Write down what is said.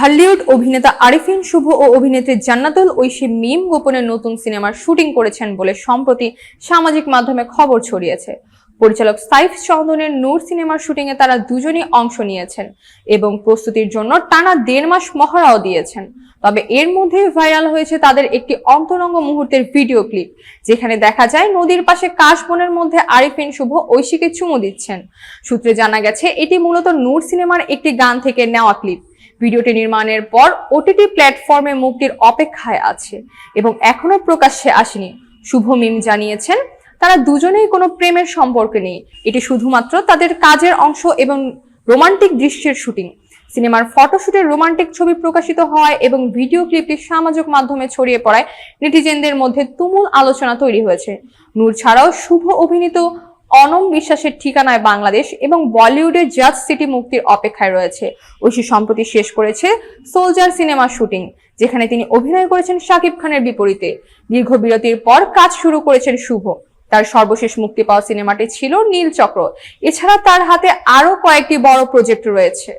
ঢালিউড অভিনেতা আরিফিন শুভ ও অভিনেত্রী জান্নাতুল ঐশী মিম গোপনে নতুন সিনেমার শুটিং করেছেন বলে সম্প্রতি সামাজিক মাধ্যমে খবর ছড়িয়েছে। পরিচালক সাইফ চন্দনের নূর সিনেমার শুটিংয়ে তারা দুজনই অংশ নিয়েছেন এবং প্রস্তুতির জন্য টানা দেড় মাস মহড়াও দিয়েছেন। তবে এর মধ্যেই ভাইরাল হয়েছে তাদের একটি অন্তরঙ্গ মুহূর্তের ভিডিও ক্লিপ, যেখানে দেখা যায় নদীর পাশে কাশবনের মধ্যে আরিফিন শুভ ঐশীকে চুমু দিচ্ছেন। সূত্রে জানা গেছে, এটি মূলত নূর সিনেমার একটি গান থেকে নেওয়া ক্লিপ। ভিডিওটি নির্মাণের পর ওটিটি প্ল্যাটফর্মে মুক্তির অপেক্ষায় আছে এবং এখনও প্রকাশ্যে আসেনি। শুভ মিম জানিয়েছেন, তারা দুজনেই কোনো প্রেমের সম্পর্কে নেই। এটি শুধুমাত্র তাদের কাজের অংশ এবং রোমান্টিক দৃশ্যের শুটিং। সিনেমার ফটোশুটের রোমান্টিক ছবি প্রকাশিত হয় এবং ভিডিও ক্লিপটি সামাজিক মাধ্যমে ছড়িয়ে পড়ায়। নেটিজেনদের মধ্যে তুমুল আলোচনা তৈরি হয়েছে। নূর ছাড়াও শুভ অভিনীত অনম বিশ্বাসের ঠিকানায় বাংলাদেশ এবং বলিউডের জাজ সিটি মুক্তির অপেক্ষায় রয়েছে। ঐশী সম্প্রতি শেষ করেছে সোলজার সিনেমা শুটিং, যেখানে তিনি অভিনয় করেছেন শাকিব খানের বিপরীতে। দীর্ঘ বিরতির পর কাজ শুরু করেছেন শুভ। তার সর্বশেষ মুক্তি পাওয়া সিনেমাটি ছিল নীল চক্র। এছাড়া তার হাতে আরও কয়েকটি বড় প্রজেক্ট রয়েছে।